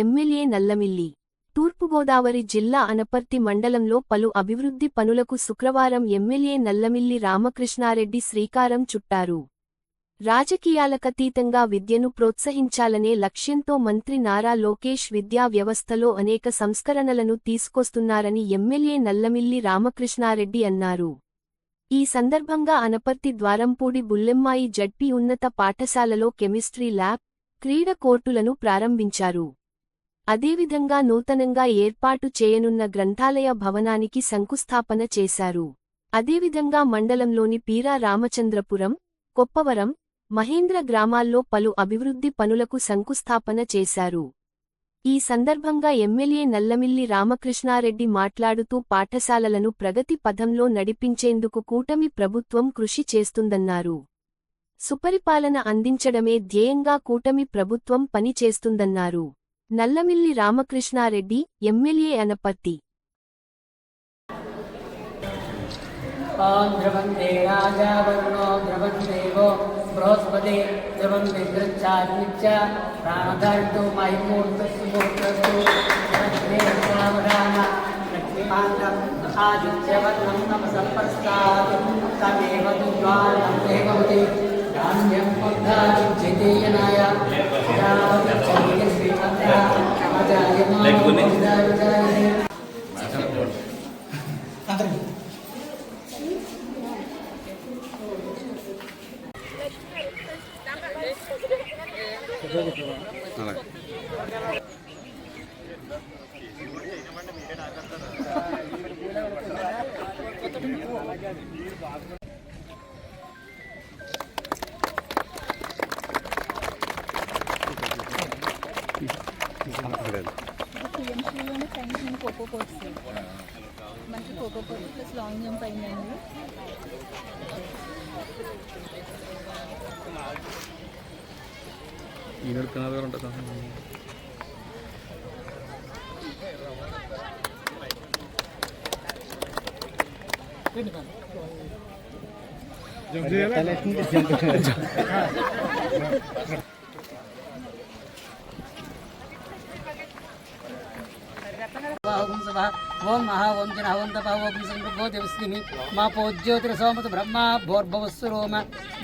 MLA Nallamilli. తూర్పుగోదావరి జిల్లా అనపర్తి మండలంలో పలు అభివృద్ధి పనులకు శుక్రవారం ఎమ్మెల్యే నల్లమిల్లి రామకృష్ణారెడ్డి శ్రీకారం చుట్టారు. రాజకీయాలకతీతంగా విద్యను ప్రోత్సహించాలనే లక్ష్యంతో మంత్రి నారా లోకేష్ విద్యా వ్యవస్థలో అనేక సంస్కరణలను తీసుకొస్తున్నారని ఎమ్మెల్యే నల్లమిల్లి రామకృష్ణారెడ్డి అన్నారు. ఈ సందర్భంగా అనపర్తి ద్వారంపూడి బుల్లెమ్మాయి జడ్పీ ఉన్నత పాఠశాలలో కెమిస్ట్రీ ల్యాబ్ క్రీడ కోర్టులను ప్రారంభించారు. అదేవిధంగా నూతనంగా ఏర్పాటు చేయనున్న గ్రంథాలయ భవనానికి శంకుస్థాపన చేశారు. అదేవిధంగా మండలంలోని పీరా రామచంద్రపురం కొప్పవరం మహేంద్ర గ్రామాల్లో పలు అభివృద్ధి పనులకు శంకుస్థాపన చేశారు. ఈ సందర్భంగా ఎమ్మెల్యే నల్లమిల్లి రామకృష్ణారెడ్డి మాట్లాడుతూ పాఠశాలలను ప్రగతి పథంలో నడిపించేందుకు కూటమి ప్రభుత్వం కృషి చేస్తుందన్నారు. సుపరిపాలన అందించడమే ధ్యేయంగా కూటమి ప్రభుత్వం పనిచేస్తుందన్నారు. నల్లమిల్లి రామకృష్ణారెడ్డి ఎమ్మెల్యే అనపర్తి. ఆదిత్యవర్ణం నమ आदित्यवर्णं नमसम्पस्तात् तमेव दुर्गानं देववति धान्यं बुद्धादित्यतेयनाय अजायमानोजायते టీఎంసీలోనే సైన్స్ నేను ఖోఖో కోర్స్ మంచి khokho course plus long jump అయిందండి ఈనెడుకున్నది కూడా वासवः ओं महा ओं जनावन्तप ओं सन्दर्भो देवस्निः मा पोज्योतिरसोमत ब्रह्मा भोर्भवस्वरोम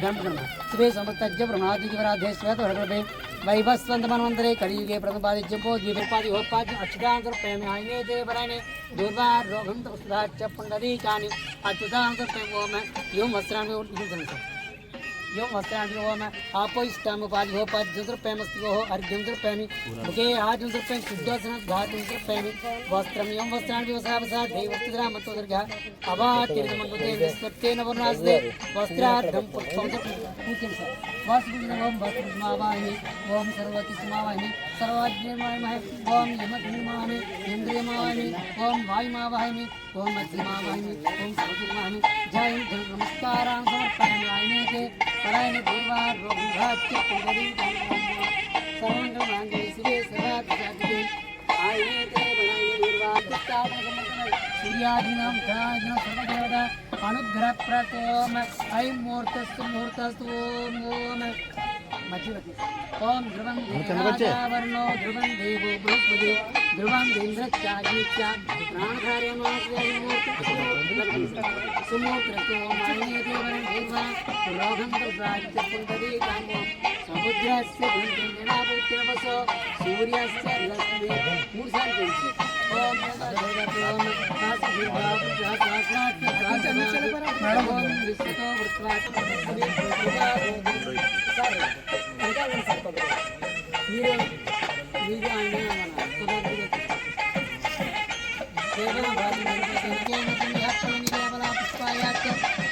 ब्रह्मणः सुभे समत्तज्य प्रमादिगिवराधे स्वतः वैभस्वन्तमन्वन्तरे कलियुगे प्रथमपादिज्यम्भो द्विपादि होपाद्य अक्षुदान्तर्पयमि आयने देवराणि दुर्वार रोगं तपसुधा च पुण्डरीकानि अच्युदान्तर्पयमो मे एवं वस्त्राणि यो वस्त्रांति हो मैं आपो इस टाइम पाज हो पाज जुंद्र पेमस्ति हो हर जुंद्र पेमी। मुके आज जुंद्र पेम शुद्ध सन घात जुंद्र पेमी। वस्त्रम यम वस्त्रांति वसा वसा देव वस्त्रा मतो गया अब आ तेरे विस्पत्ते नवनास दे। वस्त्रा धम पुष्पम पूजन सा वास गुण ओम वस्त्र ही ओम सर्वति समावाहि सर्वाज्ञमाहि ओम यमधिमाहि इंद्रियमाहि ओम ही ओम अज्ञमावाहि ओम ही जय जय नमस्कार आंसर नमस्कारां समर्पयामि के। சரணி பூர்வாத்ய புகரி சரணங்கள் வாங்கி சிவே சதா பிரசாதி ஆயுதே தேவனாய நிர்வாகிஸ்தாபன சமர்த்தன சூர்யாதினாம் கணாதினாம் ஐ மூர்த்தஸ்து மூர்த்தஸ்து ஓம் ஓம். மத்தியவதி ओम ध्रुवं वर्णो ध्रुवं देवो बृहस्पति ध्रुवं देन्द्रचाग्नित्याग्निप्राणधार्यमाणसूत्रतो मान्यदेवरोहन्तप्राज्यपुन्दरीकामो समुद्रस्य गुण्डिनापुत्यवसो सूर्यस्य रस्मे मूर्सान्तस्य ओम भगवतो सहस्राक्षासहस्राक्षासहस्रम् ओम विश्वतो वृत्वात्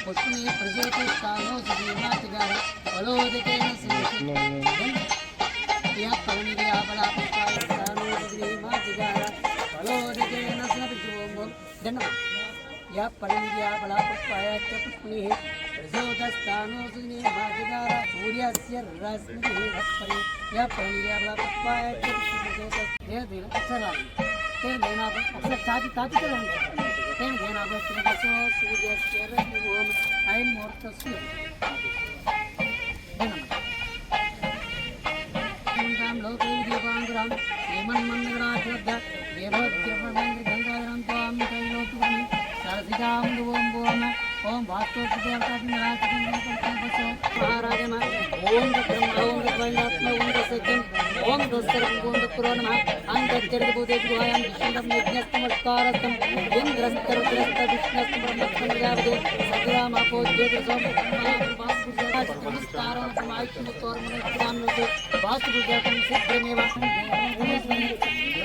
पुष्पने प्रजोति कालो सजीवातिगार बलोदितेन सिंहति यः परमिदयापला पुष्पाय कालो सजीवातिगार बलोदितेन सिंहति धन्यवाद या पळङ्ग्या बलापुष्पाय च पुष्पिः प्रचोदस्तानोऽसुने मार्गदारा सूर्यस्य रश्मिः रक्परे या पळङ्ग्या बलापुष्पाय च पुष्पिः तेन अक्षराणि तेन धेनाभं अक्षर तापि तापि चलन्ति तेन धेनाभं त्रिदशो सूर्यस्य रश्मिः ओम् ऐं मुहूर्तस्य लोकैः दीपाङ्गुरां हेमन्मन्द्रनाथ देवद्रवमन्द्रगङ्गा गाम ओम ओम ओम महाराजन ओम ब्रह्म ओम ब्रह्मात्मा ओम सज्जन ओम दस्सरं ओम पुरो नमः अंतर्जड़ भूते गुहायां विष्णुं यज्ञस्तमस्कारस्तम इंद्रस्तर ग्रस्त विष्णुस्तम ब्रह्मस्तम जावदे सद्राम आपो ज्योतिषम नमस्कारं समायुष्म तोर्मणे ग्रामनुते वास्तुभुजातं सिद्धमेव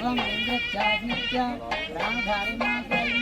ओम इंद्रत्याग्नित्या रामधारिमा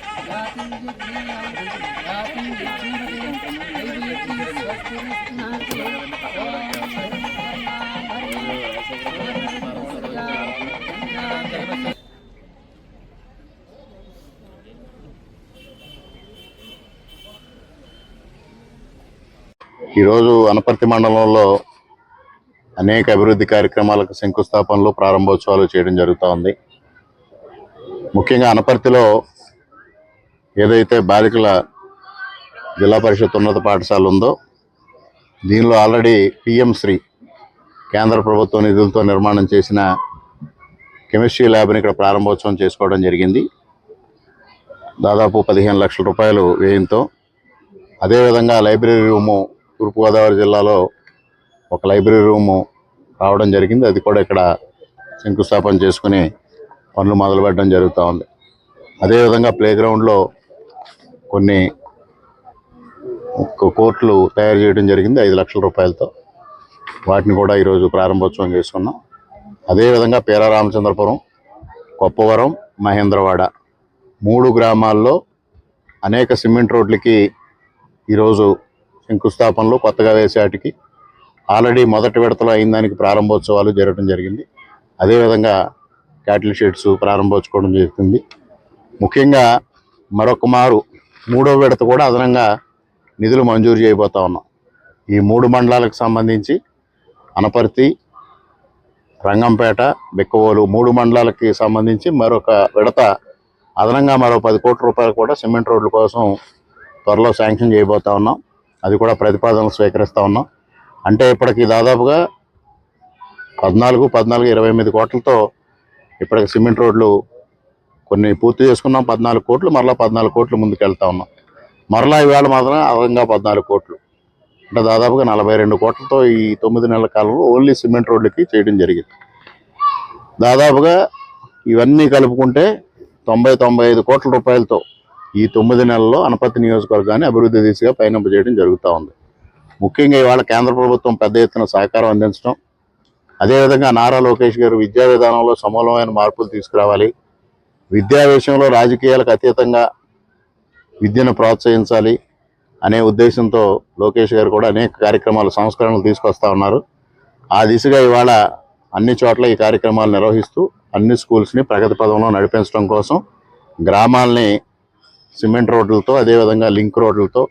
ఈరోజు అనపర్తి మండలంలో అనేక అభివృద్ధి కార్యక్రమాలకు శంకుస్థాపనలు ప్రారంభోత్సవాలు చేయడం జరుగుతూ ఉంది. ముఖ్యంగా అనపర్తిలో ఏదైతే బాలికల జిల్లా పరిషత్ ఉన్నత పాఠశాల ఉందో దీనిలో ఆల్రెడీ పిఎం శ్రీ కేంద్ర ప్రభుత్వ నిధులతో నిర్మాణం చేసిన కెమిస్ట్రీ ల్యాబ్ని ఇక్కడ ప్రారంభోత్సవం చేసుకోవడం జరిగింది. దాదాపు పదిహేను లక్షల రూపాయలు వ్యయంతో. అదేవిధంగా లైబ్రరీ రూము తూర్పుగోదావరి జిల్లాలో ఒక లైబ్రరీ రూము రావడం జరిగింది. అది కూడా ఇక్కడ శంకుస్థాపన చేసుకుని పనులు మొదలుపెట్టడం జరుగుతూ ఉంది. అదేవిధంగా ప్లే గ్రౌండ్లో కొన్ని కోట్లు కోర్టులు తయారు చేయడం జరిగింది ఐదు లక్షల రూపాయలతో. వాటిని కూడా ఈరోజు ప్రారంభోత్సవం చేసుకున్నాం. అదేవిధంగా పేర రామచంద్రపురం కొప్పవరం మహేంద్రవాడ మూడు గ్రామాల్లో అనేక సిమెంట్ రోడ్లకి ఈరోజు శంకుస్థాపనలు కొత్తగా వేసేటికి ఆల్రెడీ మొదటి విడతలో అయిన దానికి ప్రారంభోత్సవాలు జరగడం జరిగింది. అదేవిధంగా క్యాటిల్ షెడ్స్ ప్రారంభోత్సవం జరుగుతుంది. ముఖ్యంగా మరొక మారు మూడో విడత కూడా అదనంగా నిధులు మంజూరు చేయబోతా ఉన్నాం. ఈ మూడు మండలాలకు సంబంధించి అనపర్తి రంగంపేట బిక్కవోలు మూడు మండలాలకి సంబంధించి మరొక విడత అదనంగా మరో పది కోట్ల రూపాయలు కూడా సిమెంట్ రోడ్ల కోసం త్వరలో శాంక్షన్ చేయబోతా ఉన్నాం. అది కూడా ప్రతిపాదనలు స్వీకరిస్తూ ఉన్నాం. అంటే ఇప్పటికి దాదాపుగా పద్నాలుగు పద్నాలుగు ఇరవై ఎనిమిది కోట్లతో ఇప్పటికి సిమెంట్ రోడ్లు కొన్ని పూర్తి చేసుకున్నాం పద్నాలుగు కోట్లు మరలా పద్నాలుగు కోట్లు ముందుకు వెళ్తా ఉన్నాం. మరలా ఈవేళ మాత్రం అదనంగా పద్నాలుగు కోట్లు. అంటే దాదాపుగా నలభై రెండు కోట్లతో ఈ తొమ్మిది నెలల కాలంలో ఓన్లీ సిమెంట్ రోడ్లకి చేయడం జరిగింది. దాదాపుగా ఇవన్నీ కలుపుకుంటే తొంభై తొంభై ఐదు కోట్ల రూపాయలతో ఈ తొమ్మిది నెలల్లో అనపతి నియోజకవర్గాన్ని అభివృద్ధి దిశగా పయనింప చేయడం జరుగుతూ ఉంది. ముఖ్యంగా ఇవాళ కేంద్ర ప్రభుత్వం పెద్ద ఎత్తున సహకారం అందించడం అదేవిధంగా నారా లోకేష్ గారు విద్యా విధానంలో సమూలమైన మార్పులు తీసుకురావాలి విద్యా విషయంలో రాజకీయాలకు అతీతంగా విద్యను ప్రోత్సహించాలి అనే ఉద్దేశంతో లోకేష్ గారు కూడా అనేక కార్యక్రమాలు సంస్కరణలు తీసుకొస్తా ఉన్నారు. ఆ దిశగా ఇవాళ అన్ని చోట్ల ఈ కార్యక్రమాలు నిర్వహిస్తూ అన్ని స్కూల్స్ని ప్రగతి పదంలో నడిపించడం కోసం గ్రామాల్ని సిమెంట్ రోడ్లతో అదేవిధంగా లింక్ రోడ్లతో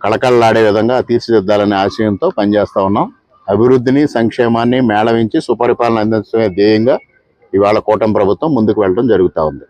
కళకళలాడే విధంగా తీర్చిదిద్దాలనే ఆశయంతో పనిచేస్తూ ఉన్నాం. అభివృద్ధిని సంక్షేమాన్ని మేళవించి సుపరిపాలన అందించడమే ధ్యేయంగా ఇవాళ కూటమి ప్రభుత్వం ముందుకు వెళ్ళడం జరుగుతూ ఉంది.